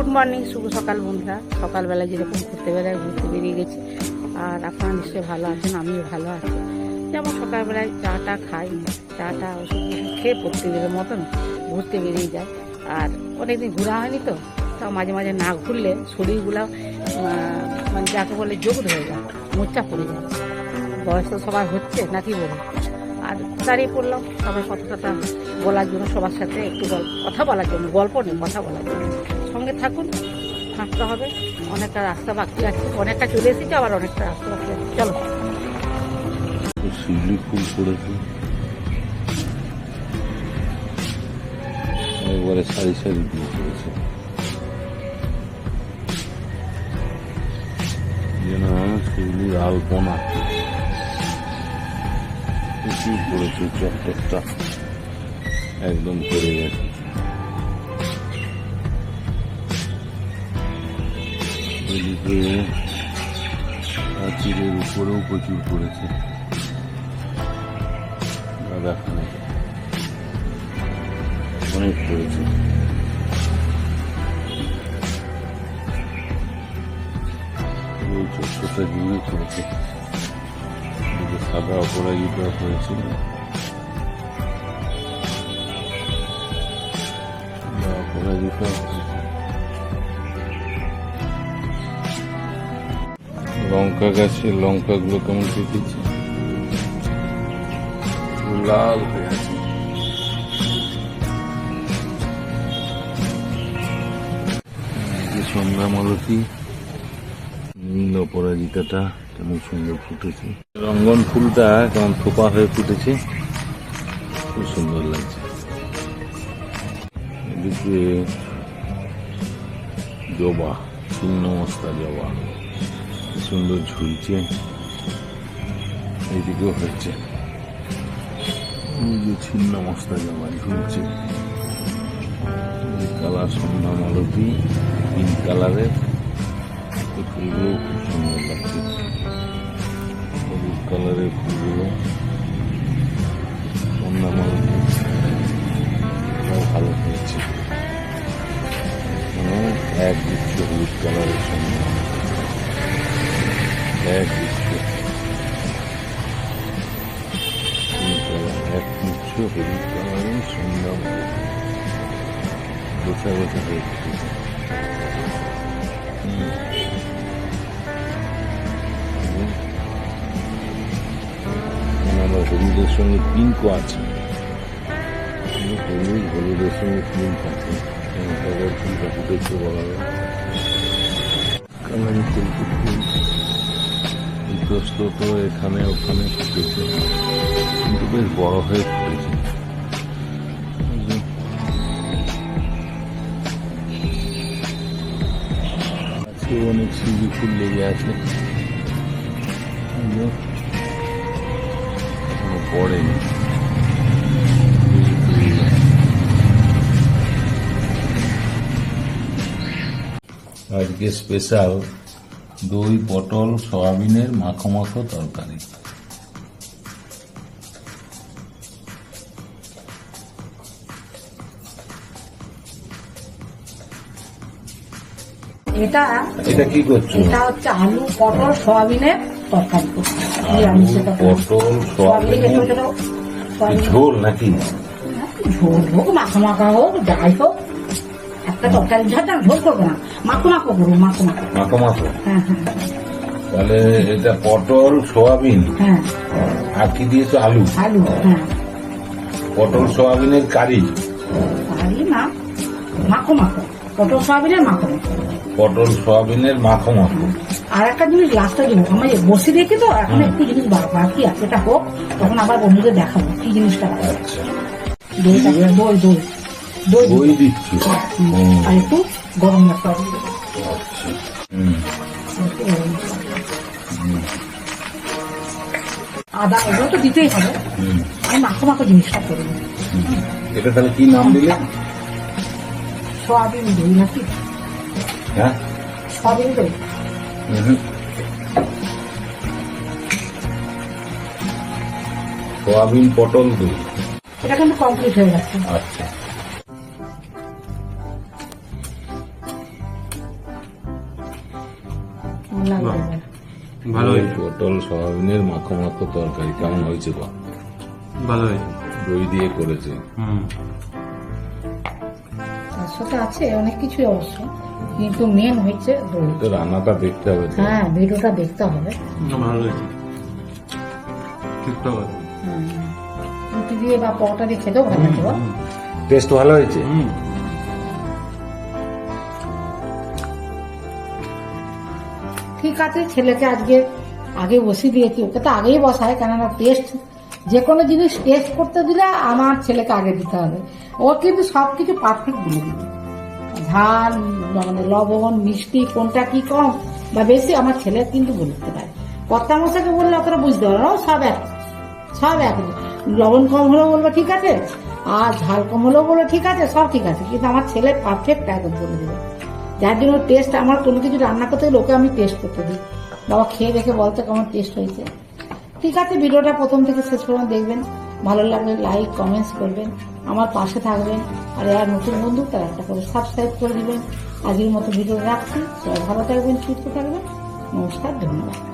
Good morning, শুভ সকাল বন্ধুরা। সকালবেলা যেরকম ঘুরতে বেড়ায় ঘুরতে বেরিয়ে গেছি। আর আপনারা নিশ্চয়ই ভালো আছেন, আমিও ভালো আছি। যেমন সকালবেলায় চাটা খাই, চাটা ওষুধ খেয়ে প্রত্যেকের মতন ঘুরতে বেরিয়ে যায় আর অনেকদিন ঘোরা হয়নি তো, তাও মাঝে মাঝে না ঘুরলে শরীরগুলো মানে যাকে বলে যোগ হয়ে যায়, মোচা পড়ে যায়। বয়স তো সবার হচ্ছে, নাকি বলে? আর দাঁড়িয়ে পড়লাম সবাই কথা টথা বলার জন্য সবার সাথে একটু কথা বলার জন্য, গল্প নেই কথা বলার জন্য। সঙ্গে থাকুন হাঁটতে হবে। অনেকটা রাস্তা বাকি আছে, অনেকটা চলে এসেছে, আবার অনেকটা রাস্তা বাকি আছে। চলো। শিউলি ফুল পড়েছে। একবারে সারি সারি দিয়ে পড়েছে। যেন শিউলির আলপনা। প্রচুর পড়েছে চট্টরটা একদম পড়ে গেছে। ওইদিকে প্রাচীরের উপরেও প্রচুর পড়েছে। অনেক পড়েছে। পড়েছে। সাদা অপরাজিতা হয়েছিল। অপরাজিতা লঙ্কা গাছে লঙ্কাগুলো কেমন পেকেছে লাল হয়ে আছে। সন্ধ্যা মালতী নীল অপরাজিতাটা কেমন সুন্দর ফুটেছে। রঙ্গন ফুলটা কেমন থোপা হয়ে ফুটেছে, খুব সুন্দর লাগছে। এদিকে জবা ছিন্ন মস্তা জবা। সুন্দর ঝুলছে। এইদিকেও হচ্ছে ছিন্ন মস্তা জামা ঝুলছে। কালার সন্ধ্যা মালতি পিঙ্ক কালারের। ফুলগুলো খুব সুন্দর লাগছে। হলুদ কালারের ফুলগুলো। হলুদের সঙ্গে পিঙ্কও আছে। হলুদ সঙ্গে পিঙ্ক বলা যায়। কালারি ফুল তো এখানে, ওখানে ফুটেছে কিন্তু বেশ বড় হয়ে ফুটেছে আজকে অনেক সিঁড়ি ফুল লেগে আছে পরে আজকে স্পেশাল দই পটল সয়াবিনের মাখো মাখো তরকারি। এটা এটা কি করছ? এটা হচ্ছে আলু পটল সয়াবিনের তরকারি। করছি পটল সয়াবিন ঝোল নাকি? ঝোল হোক মাখা মাখা হোক যাই হোক একটা তরকারি না ঝোল করব না। মাখো মাখো করব মাখো মাখো। মাখো মাখো? হ্যাঁ হ্যাঁ। তাহলে এটা পটল সয়াবিন? হ্যাঁ। আর কি দিয়েছ? আলু? আলু হ্যাঁ। পটল সয়াবিনের কারি? আলু না মাখো মাখো। পটল সয়াবিনের মাখো মাখো। পটল সয়াবিনের মাখো মাখো। আর একটা জিনিস লাস্টে দেবো আমি বসে দেখি তো এখন একটু জিনিস বাকি আছে এটা হোক তখন আবার বন্ধুদের দেখাবো কি জিনিসটা আছে। আচ্ছা। দইটা দই দই। দই দই দিচ্ছি। হুম, আর একটু গরম মশলা আচ্ছা। আদা এগুলো তো দিতেই হবে। আমি মাখো মাখো জিনিসটা করে নিই। হুম। এটা তাহলে কি নাম দিলে? সয়াবিন দই নাকি? হ্যাঁ? সয়াবিন দই হুম। সয়াবিন পটল দই। এটা কিন্তু কমপ্লিট হয়ে গেছে। আচ্ছা? ভালো পটল সয়াবিনের মাখো মাখো তরকারি কেমন হয়েছে বা ভালো দই দিয়ে করেছে। হুম। তার সাথে আছে অনেক কিছুই অবশ্য। কিন্তু মেন হচ্ছে দই। রান্নাটা দেখতে হবে হ্যাঁ ভিডিওটা দেখতে হবে। ভালো হয়েছে। ঠিকঠাক আছে রুটি দিয়ে বা পরোটা দিয়ে খেতেও ভালো বল? টেস্ট ভালো হয়েছে? ঠিক আছে ছেলেকে আজকে আগে বসিয়ে দিয়েছি। ওকে তো আগেই বসায় কেননা টেস্ট যে কোনো জিনিস টেস্ট করতে দিলে আমার ছেলেকে আগে দিতে হবে। ও কিন্তু সব কিছু পারফেক্ট বলে দিবে। ঝাল মানে লবণ, মিষ্টি, কোনটা কি কম? বা বেশি, আমার ছেলে কিন্তু বলে দিতে পারে। কর্তা মশাকে বললে অতটা বুঝতে পারে না। সব এক। সব এক। লবণ কম হলেও বলব ঠিক আছে, আর ঝাল কম হলেও বলব ঠিক আছে, সব ঠিক আছে। কিন্তু আমার ছেলে পারফেক্ট একদম বলে দেবে। যার জন্য টেস্ট আমার কোনো কিছু রান্না করতে লোকে আমি টেস্ট করতে দিই। বাবা, খেয়ে দেখে বলতে কেমন টেস্ট হয়েছে। ঠিক আছে, ভিডিওটা প্রথম থেকে শেষ পর্যন্ত দেখবেন। ভালো লাগলে লাইক কমেন্টস করবেন, আমার পাশে থাকবেন, আর এর নতুন বন্ধু, তারা একটা করে সাবস্ক্রাইব করে দিবেন। আজকের মতো ভিডিও রাখছি, সবাই ভালো থাকবেন, সুস্থ থাকবেন, নমস্কার, ধন্যবাদ।